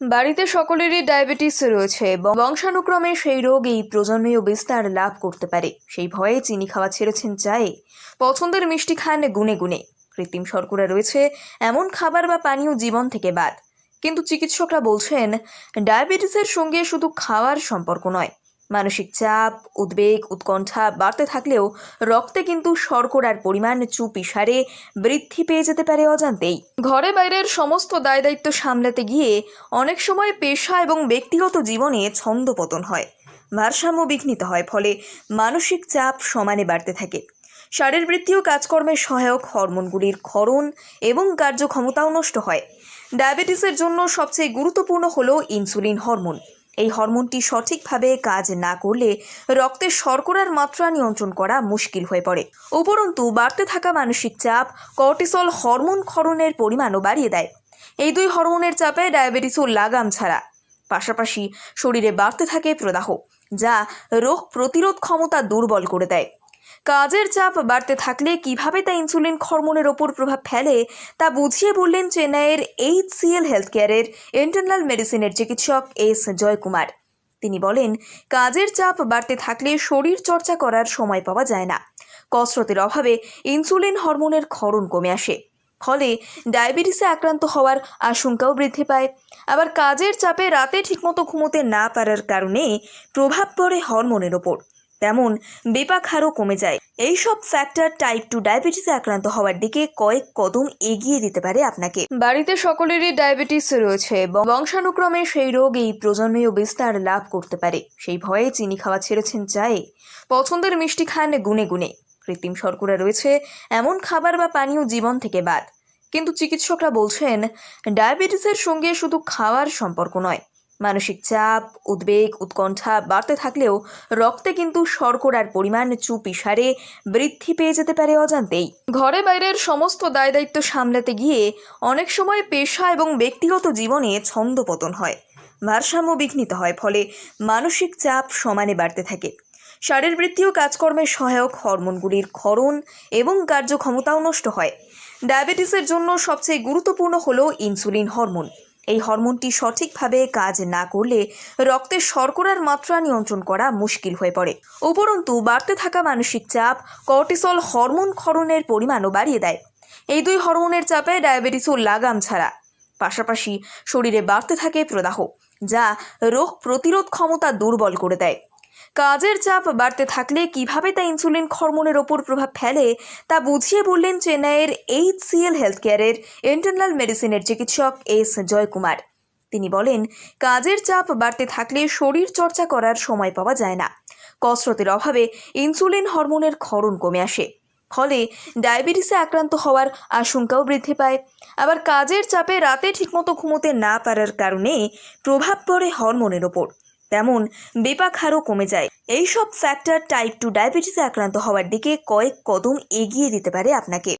বাড়িতে সকলেরই ডায়াবেটিস রয়েছে বংশানুক্রমে সেই রোগ এই প্রজন্মেও বিস্তার লাভ করতে পারে। সেই ভয়ে চিনি খাওয়া ছেড়েছেন চায়ে। পছন্দের মিষ্টি খান গুনে গুনে। কৃত্রিম শর্করা রয়েছে, এমন খাবার বা পানীয় জীবন থেকে বাদ। কিন্তু চিকিৎসকরা বলছেন, ডায়াবেটিসের সঙ্গে শুধু খাওয়ার সম্পর্ক নয় মানসিক চাপ, উদ্বেগ, উৎকণ্ঠা বাড়তে থাকলেও রক্তে কিন্তু শর্করার পরিমাণ চুপি সারে বৃদ্ধি পেয়ে যেতে পারে অজান্তেই। ঘরে বাইরের সমস্ত দায় দায়িত্ব সামলাতে গিয়ে অনেক সময় পেশা এবং ব্যক্তিগত জীবনে ছন্দপতন হয়, ভারসাম্য বিঘ্নিত হয়, ফলে মানসিক চাপ সমানে বাড়তে থাকে। শারীরবৃত্তীয় কাজকর্মের সহায়ক হরমোনগুলির ক্ষরণ এবং কার্যক্ষমতাও নষ্ট হয়। ডায়াবেটিসের জন্য সবচেয়ে গুরুত্বপূর্ণ হলো ইনসুলিন হরমোন। এই হরমোনটি সঠিকভাবে কাজ না করলে রক্তের শর্করার মাত্রা নিয়ন্ত্রণ করা মুশকিল হয়ে পড়ে। উপরন্তু, বাড়তে থাকা মানসিক চাপ কর্টিসল হরমোন ক্ষরণের পরিমাণও বাড়িয়ে দেয়। এই দুই হরমোনের চাপে ডায়াবেটিসও লাগাম ছাড়া। পাশাপাশি শরীরে বাড়তে থাকে প্রদাহ, যা রোগ প্রতিরোধ ক্ষমতা দুর্বল করে দেয়। কাজের চাপ বাড়তে থাকলে কীভাবে তা ইনসুলিন হরমোনের ওপর প্রভাব ফেলে, তা বুঝিয়ে বললেন চেন্নাইয়ের এইচ সিএল হেলথ কেয়ারের ইন্টারনাল মেডিসিনের চিকিৎসক এস জয়কুমার। তিনি বলেন, কাজের চাপ বাড়তে থাকলে শরীর চর্চা করার সময় পাওয়া যায় না। কসরতের অভাবে ইনসুলিন হরমোনের ক্ষরণ কমে আসে। ফলে ডায়াবেটিসে আক্রান্ত হওয়ার আশঙ্কাও বৃদ্ধি পায়। আবার কাজের চাপে রাতে ঠিকমতো ঘুমোতে না পারার কারণে প্রভাব পড়ে হরমোনের ওপর। তেমন বেপাক হারও কমে যায়। এই সব ফ্যাক্টর টাইপ টু ডায়াবেটিসে আক্রান্ত হওয়ার দিকে কয়েক কদম এগিয়ে দিতে পারে আপনাকে। বাড়িতে সকলেরই ডায়াবেটিস রয়েছে বংশানুক্রমে সেই রোগ এই প্রজন্মেও বিস্তার লাভ করতে পারে। সেই ভয়ে চিনি খাওয়া ছেড়েছেন চায়ে। পছন্দের মিষ্টি খান গুনে গুনে। কৃত্রিম শর্করা রয়েছে, এমন খাবার বা পানীয় জীবন থেকে বাদ। কিন্তু চিকিৎসকরা বলছেন ডায়াবেটিসের সঙ্গে শুধু খাওয়ার সম্পর্ক নয় মানসিক চাপ, উদ্বেগ, উৎকণ্ঠা বাড়তে থাকলেও রক্তে কিন্তু শর্করার পরিমাণ চুপি সারে বৃদ্ধি পেয়ে যেতে পারে অজান্তেই। ঘরে বাইরের সমস্ত দায় দায়িত্ব সামলাতে গিয়ে অনেক সময় পেশা এবং ব্যক্তিগত জীবনে ছন্দপতন হয়, ভারসাম্য বিঘ্নিত হয়, ফলে মানসিক চাপ সমানে বাড়তে থাকে। শারীরবৃত্তীয় কাজকর্মের সহায়ক হরমোনগুলির ক্ষরণ এবং কার্যক্ষমতাও নষ্ট হয়। ডায়াবেটিসের জন্য সবচেয়ে গুরুত্বপূর্ণ হলো ইনসুলিন হরমোন। এই হরমোনটি সঠিকভাবে কাজ না করলে রক্তের শর্করার মাত্রা নিয়ন্ত্রণ করা মুশকিল হয়ে পড়ে। উপরন্তু, বাড়তে থাকা মানসিক চাপ কর্টিসল হরমোন ক্ষরণের পরিমাণও বাড়িয়ে দেয়। এই দুই হরমোনের চাপে ডায়াবেটিসও লাগাম ছাড়া। পাশাপাশি শরীরে বাড়তে থাকে প্রদাহ, যা রোগ প্রতিরোধ ক্ষমতা দুর্বল করে দেয়। কাজের চাপ বাড়তে থাকলে কীভাবে তা ইনসুলিন হরমোনের ওপর প্রভাব ফেলে, তা বুঝিয়ে বললেন চেন্নাইয়ের এইচ সিএল হেলথ কেয়ারের ইন্টারনাল মেডিসিনের চিকিৎসক এস জয়কুমার। তিনি বলেন, কাজের চাপ বাড়তে থাকলে শরীর চর্চা করার সময় পাওয়া যায় না। কসরতের অভাবে ইনসুলিন হরমোনের ক্ষরণ কমে আসে। ফলে ডায়াবেটিসে আক্রান্ত হওয়ার আশঙ্কাও বৃদ্ধি পায়। আবার কাজের চাপে রাতে ঠিকমতো ঘুমোতে না পারার কারণে প্রভাব পড়ে হরমোনের ওপর। তেমন বেপাক হারও কমে যায়। এইসব ফ্যাক্টর টাইপ টু ডায়াবেটিসে আক্রান্ত হওয়ার দিকে কয়েক কদম এগিয়ে দিতে পারে আপনাকে।